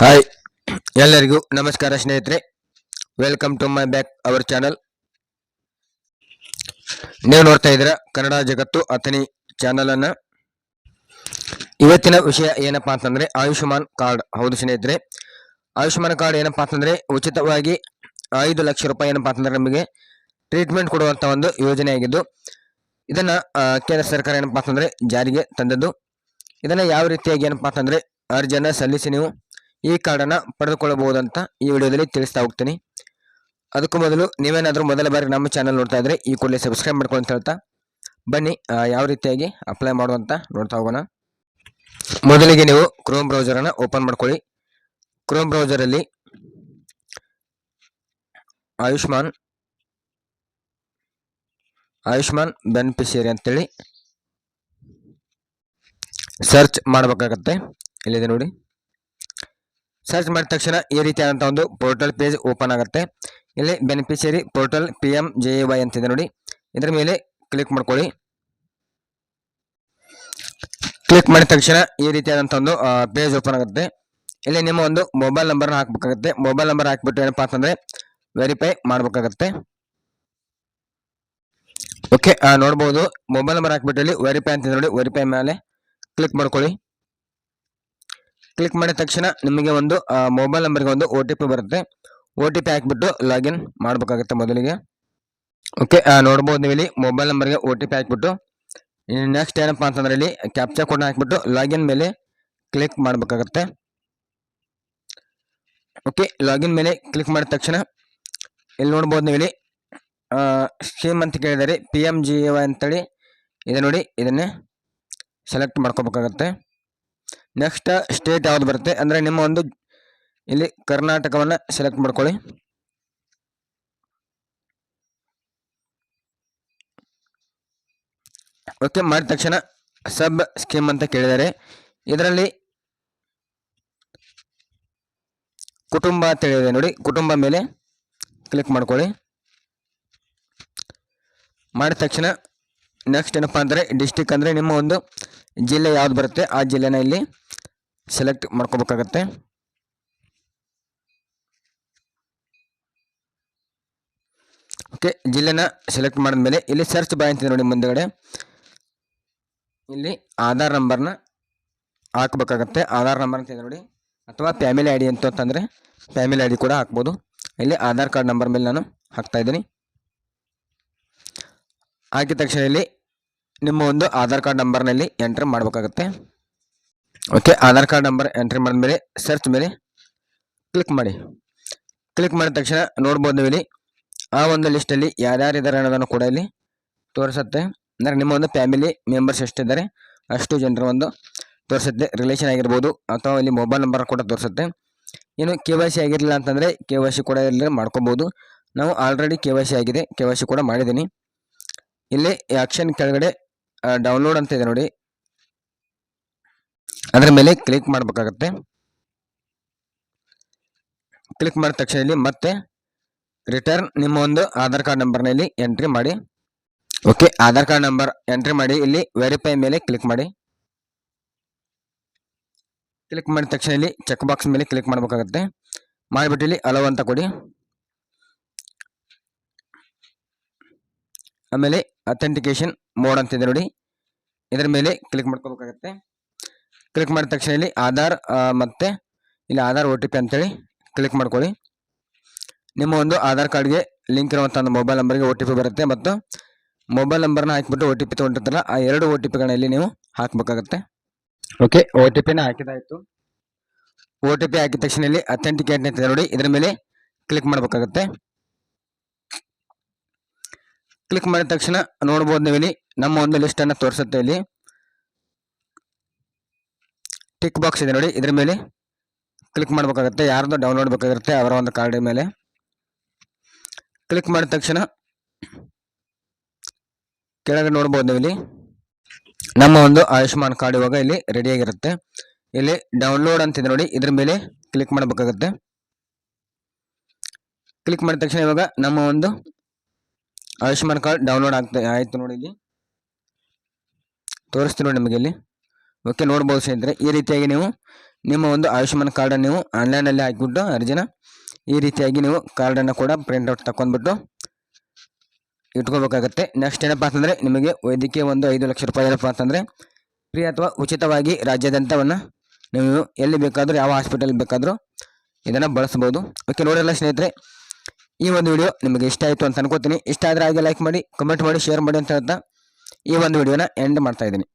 Hi ಎಲ್ಲರಿಗೂ ನಮಸ್ಕಾರ ಸ್ನೇಹಿತರೆ. Welcome to my back our channel ನೀವು ನೋಡ್ತಾ ಇದ್ದೀರಾ ಕನ್ನಡ ಜಗತ್ತು ಅಥನಿ ಚಾನಲನ್ನು ಇವತ್ತಿನ ವಿಷಯ ಏನಪ್ಪಾ ಅಂತಂದ್ರೆ ಆಯುಷ್ಮಾನ್ ಕಾರ್ಡ್. ಹೌದು ಸ್ನೇಹಿತರೆ. ಆಯುಷ್ಮಾನ್ ಕಾರ್ಡ್ ಏನಪ್ಪಾ ಅಂತಂದ್ರೆ ಉಚಿತವಾಗಿ ಐದು ಲಕ್ಷ ರೂಪಾಯಿ ಏನಪ್ಪಾ ಅಂತಂದರೆ ನಮಗೆ ಟ್ರೀಟ್ಮೆಂಟ್ ಕೊಡುವಂತ ಒಂದು ಯೋಜನೆ ಆಗಿದ್ದು, ಇದನ್ನ ಕೇಂದ್ರ ಸರ್ಕಾರ ಏನಪ್ಪಾ ಅಂತಂದ್ರೆ ಜಾರಿಗೆ ತಂದದ್ದು. ಇದನ್ನ ಯಾವ ರೀತಿಯಾಗಿ ಏನಪ್ಪಾ ಅಂತಂದ್ರೆ ಅರ್ಜಿಯನ್ನ ಸಲ್ಲಿಸಿ ನೀವು ಈ ಕಾರ್ಡನ್ನು ಪಡೆದುಕೊಳ್ಳಬಹುದಂತ ಈ ವಿಡಿಯೋದಲ್ಲಿ ತಿಳಿಸ್ತಾ ಹೋಗ್ತೀನಿ. ಅದಕ್ಕೂ ಮೊದಲು ನೀವೇನಾದರೂ ಮೊದಲ ಬಾರಿ ನಮ್ಮ ಚಾನಲ್ ನೋಡ್ತಾ ಇದ್ರೆ ಈ ಕೂಡಲೇ ಸಬ್ಸ್ಕ್ರೈಬ್ ಮಾಡ್ಕೊಂಡು ಅಂತ ಹೇಳ್ತಾ ಬನ್ನಿ ಯಾವ ರೀತಿಯಾಗಿ ಅಪ್ಲೈ ಮಾಡುವಂತ ನೋಡ್ತಾ ಹೋಗೋಣ. ಮೊದಲಿಗೆ ನೀವು ಕ್ರೋಮ್ ಬ್ರೌಸರನ್ನು ಓಪನ್ ಮಾಡ್ಕೊಳ್ಳಿ. ಕ್ರೋಮ್ ಬ್ರೌಸರಲ್ಲಿ ಆಯುಷ್ಮಾನ್ ಆಯುಷ್ಮಾನ್ ಬೆನಿಫಿಷಿಯರಿ ಅಂತೇಳಿ ಸರ್ಚ್ ಮಾಡಬೇಕಾಗತ್ತೆ. ಇಲ್ಲಿದೆ ನೋಡಿ? ಸರ್ಚ್ ಮಾಡಿದ ತಕ್ಷಣ ಈ ರೀತಿಯಾದಂಥ ಒಂದು ಪೋರ್ಟಲ್ ಪೇಜ್ ಓಪನ್ ಆಗುತ್ತೆ. ಇಲ್ಲಿ beneficiary portal P M J A Y ಅಂತಿದೆ ನೋಡಿ. ಇದರ ಮೇಲೆ ಕ್ಲಿಕ್ ಮಾಡ್ಕೊಳ್ಳಿ. ಕ್ಲಿಕ್ ಮಾಡಿದ ತಕ್ಷಣ ಈ ರೀತಿಯಾದಂಥ ಒಂದು ಪೇಜ್ ಓಪನ್ ಆಗುತ್ತೆ. ಇಲ್ಲಿ ನಿಮ್ಮ ಒಂದು ಮೊಬೈಲ್ ನಂಬರ್ನ ಹಾಕಬೇಕಾಗುತ್ತೆ. ಮೊಬೈಲ್ ನಂಬರ್ ಹಾಕಿಬಿಟ್ಟು ಏನಪ್ಪಾ ಅಂತಂದರೆ ವೆರಿಫೈ ಮಾಡಬೇಕಾಗತ್ತೆ. ಓಕೆ ನೋಡ್ಬೋದು. ಮೊಬೈಲ್ ನಂಬರ್ ಹಾಕ್ಬಿಟ್ಟು ಇಲ್ಲಿ ವೆರಿಫೈ ಅಂತ ನೋಡಿ. ವೆರಿಫೈ ಮೇಲೆ ಕ್ಲಿಕ್ ಮಾಡ್ಕೊಳ್ಳಿ. ಕ್ಲಿಕ್ ಮಾಡಿದ ತಕ್ಷಣ ನಿಮಗೆ ಒಂದು ಮೊಬೈಲ್ ನಂಬರ್ಗೆ ಒಂದು ಒ ಟಿ ಪಿ ಬರುತ್ತೆ. ಒ ಟಿ ಪಿ ಹಾಕ್ಬಿಟ್ಟು ಲಾಗಿನ್ ಮಾಡಬೇಕಾಗುತ್ತೆ ಮೊದಲಿಗೆ. ಓಕೆ ನೋಡ್ಬೋದು ನೀವು ಇಲ್ಲಿ ಮೊಬೈಲ್ ನಂಬರ್ಗೆ ಒ ಟಿ ಪಿ ಹಾಕ್ಬಿಟ್ಟು ನೆಕ್ಸ್ಟ್ ಏನಪ್ಪ ಅಂತಂದ್ರೆ ಇಲ್ಲಿ ಕ್ಯಾಪ್ಚಾ ಕೋಡ್ನ ಹಾಕ್ಬಿಟ್ಟು ಲಾಗಿನ್ ಮೇಲೆ ಕ್ಲಿಕ್ ಮಾಡಬೇಕಾಗತ್ತೆ. ಓಕೆ ಲಾಗಿನ್ ಮೇಲೆ ಕ್ಲಿಕ್ ಮಾಡಿದ ತಕ್ಷಣ ಇಲ್ಲಿ ನೋಡ್ಬೋದು ನೀವು ಇಲ್ಲಿ ಸ್ಕೀಮ್ ಅಂತ ಕೇಳಿದರೆ ಪಿ ಎಂ ಜಿ ವೈ ಅಂತೇಳಿ ಇದು ನೋಡಿ, ಇದನ್ನೇ ಸೆಲೆಕ್ಟ್ ಮಾಡ್ಕೋಬೇಕಾಗತ್ತೆ. ನೆಕ್ಸ್ಟ್ ಸ್ಟೇಟ್ ಯಾವ್ದು ಬರುತ್ತೆ? ಅಂದರೆ ನಿಮ್ಮ ಒಂದು ಇಲ್ಲಿ ಕರ್ನಾಟಕವನ್ನು ಸೆಲೆಕ್ಟ್ ಮಾಡ್ಕೊಳ್ಳಿ. ಓಕೆ ಮಾಡಿದ ತಕ್ಷಣ ಸಬ್ ಸ್ಕೀಮ್ ಅಂತ ಕೇಳಿದ್ದಾರೆ ಇದರಲ್ಲಿ ಕುಟುಂಬ ಅಂತ ಹೇಳಿದೆ ನೋಡಿ, ಕುಟುಂಬ ಮೇಲೆ ಕ್ಲಿಕ್ ಮಾಡ್ಕೊಳ್ಳಿ. ಮಾಡಿದ ತಕ್ಷಣ ನೆಕ್ಸ್ಟ್ ಏನಪ್ಪ ಅಂದರೆ ಡಿಸ್ಟಿಕ್ ಅಂದರೆ ನಿಮ್ಮ ಒಂದು ಜಿಲ್ಲೆ ಯಾವ್ದು ಬರುತ್ತೆ? ಆ ಜಿಲ್ಲೆನ ಇಲ್ಲಿ ಸೆಲೆಕ್ಟ್ ಮಾಡ್ಕೋಬೇಕಾಗತ್ತೆ. ಓಕೆ ಜಿಲ್ಲೆನ ಸೆಲೆಕ್ಟ್ ಮಾಡಿದ್ಮೇಲೆ ಇಲ್ಲಿ ಸರ್ಚ್ ಬಾಯ್ ಅಂತಿದೆ ನೋಡಿ ಮುಂದೆಗಡೆ. ಇಲ್ಲಿ ಆಧಾರ್ ನಂಬರ್ನ ಹಾಕ್ಬೇಕಾಗತ್ತೆ. ಆಧಾರ್ ನಂಬರ್ ಅಂತ ಇದೆ ನೋಡಿ. ಅಥವಾ ಫ್ಯಾಮಿಲಿ ಐ ಡಿ ಅಂತ ಅಂತಂದರೆ ಫ್ಯಾಮಿಲಿ ಐ ಡಿ ಕೂಡ ಹಾಕ್ಬೋದು. ಇಲ್ಲಿ ಆಧಾರ್ ಕಾರ್ಡ್ ನಂಬರ್ ಮೇಲೆ ನಾನು ಹಾಕ್ತಾ ಇದ್ದೀನಿ. ಹಾಕಿದ ತಕ್ಷಣ ಇಲ್ಲಿ ನಿಮ್ಮ ಒಂದು ಆಧಾರ್ ಕಾರ್ಡ್ ನಂಬರ್ನಲ್ಲಿ ಎಂಟ್ರಿ ಮಾಡಬೇಕಾಗುತ್ತೆ. Okay Aadhaar card number entry ಮಾಡಿದ್ಮೇಲೆ ಸರ್ಚ್ ಮೇಲೆ ಕ್ಲಿಕ್ ಮಾಡಿ. ಕ್ಲಿಕ್ ಮಾಡಿದ ತಕ್ಷಣ ನೋಡ್ಬೋದು ನೀವು ಇಲ್ಲಿ, ಆ ಒಂದು ಲಿಸ್ಟಲ್ಲಿ ಯಾರ್ಯಾರು ಇದ್ದಾರೆ ಅನ್ನೋದನ್ನು ಕೂಡ ಇಲ್ಲಿ ತೋರಿಸುತ್ತೆ. ಅಂದರೆ ನಿಮ್ಮ ಒಂದು ಫ್ಯಾಮಿಲಿ ಮೆಂಬರ್ಸ್ ಎಷ್ಟಿದ್ದಾರೆ, ಅಷ್ಟು ಜನರ ಒಂದು ತೋರಿಸುತ್ತೆ. ರಿಲೇಷನ್ ಆಗಿರ್ಬೋದು ಅಥವಾ ಇಲ್ಲಿ ಮೊಬೈಲ್ ನಂಬರ್ ಕೂಡ ತೋರಿಸುತ್ತೆ. ಇನ್ನು ಕೆ ವೈ ಸಿ ಆಗಿರಲಿಲ್ಲ ಅಂತಂದರೆ ಕೆ ವೈ ಸಿ ಕೂಡ ಇಲ್ಲಿ ಮಾಡ್ಕೊಬೋದು. ನಾವು ಆಲ್ರೆಡಿ ಕೆ ವೈ ಸಿ ಆಗಿದೆ ಕೆ ವೈ ಸಿ ಕೂಡ ಮಾಡಿದ್ದೀನಿ. ಇಲ್ಲಿ ಆಕ್ಷನ್ ಕೆಳಗಡೆ ಡೌನ್ಲೋಡ್ ಅಂತ ಇದೆ ನೋಡಿ. ಅದರ ಮೇಲೆ ಕ್ಲಿಕ್ ಮಾಡಬೇಕಾಗತ್ತೆ. ಕ್ಲಿಕ್ ಮಾಡಿದ ತಕ್ಷಣ ಇಲ್ಲಿ ಮತ್ತೆ ರಿಟರ್ನ್ ನಿಮ್ಮ ಒಂದು ಆಧಾರ್ ಕಾರ್ಡ್ ನಂಬರ್ನಲ್ಲಿ ಎಂಟ್ರಿ ಮಾಡಿ. Okay Aadhaar card number entry ಮಾಡಿ, ಇಲ್ಲಿ ವೆರಿಫೈ ಮೇಲೆ ಕ್ಲಿಕ್ ಮಾಡಿ. ಕ್ಲಿಕ್ ಮಾಡಿದ ತಕ್ಷಣ ಇಲ್ಲಿ ಚೆಕ್ ಬಾಕ್ಸ್ ಮೇಲೆ ಕ್ಲಿಕ್ ಮಾಡಬೇಕಾಗತ್ತೆ. ಮಾಡಿಬಿಟ್ಟು ಇಲ್ಲಿ ಅಲೋ ಅಂತ ಕೊಡಿ. ಆಮೇಲೆ ಅಥೆಂಟಿಕೇಶನ್ ಮೋಡ್ ಅಂತಿದೆ ನೋಡಿ. ಇದರ ಮೇಲೆ ಕ್ಲಿಕ್ ಮಾಡ್ಕೋಬೇಕಾಗತ್ತೆ. ಕ್ಲಿಕ್ ಮಾಡಿದ ತಕ್ಷಣ ಇಲ್ಲಿ ಆಧಾರ್ ಮತ್ತು ಇಲ್ಲಿ ಆಧಾರ್ ಓ ಟಿ ಪಿ ಅಂತೇಳಿ ಕ್ಲಿಕ್ ಮಾಡ್ಕೊಳ್ಳಿ. ನಿಮ್ಮ ಒಂದು ಆಧಾರ್ ಕಾರ್ಡ್ಗೆ ಲಿಂಕ್ ಇರುವಂಥ ಒಂದು ಮೊಬೈಲ್ ನಂಬರ್ಗೆ ಒ ಟಿ ಪಿ ಬರುತ್ತೆ ಮತ್ತು ಮೊಬೈಲ್ ನಂಬರ್ನ ಹಾಕಿಬಿಟ್ಟು ಒ ಟಿ ಪಿ ತೊಗೊಂಡಿರ್ತಾರಲ್ಲ, ಆ ಎರಡು ಒ ಟಿ ಪಿಗಳನ್ನ ಇಲ್ಲಿ ನೀವು ಹಾಕಬೇಕಾಗತ್ತೆ. ಓಕೆ ಓ ಟಿ ಪಿನ ಹಾಕಿದಾಯಿತು. ಒ ಟಿ ಪಿ ಹಾಕಿದ ತಕ್ಷಣ ಇಲ್ಲಿ ಅಥೆಂಟಿಕೇಟ್ ನೋಡಿ. ಇದರ ಮೇಲೆ ಕ್ಲಿಕ್ ಮಾಡಬೇಕಾಗತ್ತೆ. ಕ್ಲಿಕ್ ಮಾಡಿದ ತಕ್ಷಣ ನೋಡ್ಬೋದು ನೀವು ಇಲ್ಲಿ ನಮ್ಮ ಒಂದು ಲಿಸ್ಟನ್ನು ತೋರಿಸುತ್ತೆ ಇಲ್ಲಿ. ಟಿಕ್ ಬಾಕ್ಸ್ ಇದೆ ನೋಡಿ, ಇದ್ರ ಮೇಲೆ ಕ್ಲಿಕ್ ಮಾಡಬೇಕಾಗುತ್ತೆ ಯಾರ್ದು ಡೌನ್ಲೋಡ್ ಬೇಕಾಗಿರುತ್ತೆ ಅವರ ಒಂದು ಕಾರ್ಡ್ ಮೇಲೆ. ಕ್ಲಿಕ್ ಮಾಡಿದ ತಕ್ಷಣ ಕೆಳಗೆ ನೋಡ್ಬೋದು ನೀವು ಇಲ್ಲಿ ನಮ್ಮ ಒಂದು ಆಯುಷ್ಮಾನ್ ಕಾರ್ಡ್ ಇವಾಗ ಇಲ್ಲಿ ರೆಡಿಯಾಗಿರುತ್ತೆ ಇಲ್ಲಿ ಡೌನ್ಲೋಡ್ ಅಂತಿದೆ ನೋಡಿ, ಇದ್ರ ಮೇಲೆ ಕ್ಲಿಕ್ ಮಾಡಬೇಕಾಗುತ್ತೆ. ಕ್ಲಿಕ್ ಮಾಡಿದ ತಕ್ಷಣ ಇವಾಗ ನಮ್ಮ ಒಂದು ಆಯುಷ್ಮಾನ್ ಕಾರ್ಡ್ ಡೌನ್ಲೋಡ್ ಆಗ್ತಾ ಆಯಿತು ನೋಡಿ ಇಲ್ಲಿ. ತೋರಿಸ್ತೀನಿ ನೋಡಿ ನಿಮಗೆ ಇಲ್ಲಿ. ಓಕೆ, ನೋಡ್ಬೋದು ಸ್ನೇಹಿತರೆ, ಈ ರೀತಿಯಾಗಿ ನೀವು ನಿಮ್ಮ ಒಂದು ಆಯುಷ್ಮಾನ್ ಕಾರ್ಡನ್ನು ನೀವು ಆನ್ಲೈನಲ್ಲಿ ಹಾಕಿಬಿಟ್ಟು ಅರ್ಜಿನ ಈ ರೀತಿಯಾಗಿ ನೀವು ಕಾರ್ಡನ್ನು ಕೂಡ ಪ್ರಿಂಟ್ಔಟ್ ತಗೊಂಡ್ಬಿಟ್ಟು ಇಟ್ಕೋಬೇಕಾಗತ್ತೆ. ನೆಕ್ಸ್ಟ್ ಏನಪ್ಪ ಅಂತಂದರೆ ನಿಮಗೆ ವೈದ್ಯಕೀಯ ಒಂದು ಐದು ಲಕ್ಷ ರೂಪಾಯಿ ಏನಪ್ಪ ಅಂತಂದರೆ ಫ್ರೀ ಅಥವಾ ಉಚಿತವಾಗಿ ರಾಜ್ಯಾದ್ಯಂತವನ್ನು ನೀವು ಎಲ್ಲಿ ಬೇಕಾದರೂ ಯಾವ ಹಾಸ್ಪಿಟಲ್ ಬೇಕಾದರೂ ಇದನ್ನು ಬಳಸ್ಬೋದು ಓಕೆ ನೋಡಿರಲ್ಲ ಸ್ನೇಹಿತರೆ ಈ ಒಂದು ವಿಡಿಯೋ ನಿಮಗೆ ಇಷ್ಟ ಆಯಿತು ಅಂತ ಅನ್ಕೋತೀನಿ. ಇಷ್ಟ ಆದರೆ ಹಾಗೆ ಲೈಕ್ ಮಾಡಿ ಕಮೆಂಟ್ ಮಾಡಿ ಶೇರ್ ಮಾಡಿ ಅಂತ ಹೇಳ್ತಾ ಈ ಒಂದು ವಿಡಿಯೋನ ಎಂಡ್ ಮಾಡ್ತಾ ಇದ್ದೀನಿ.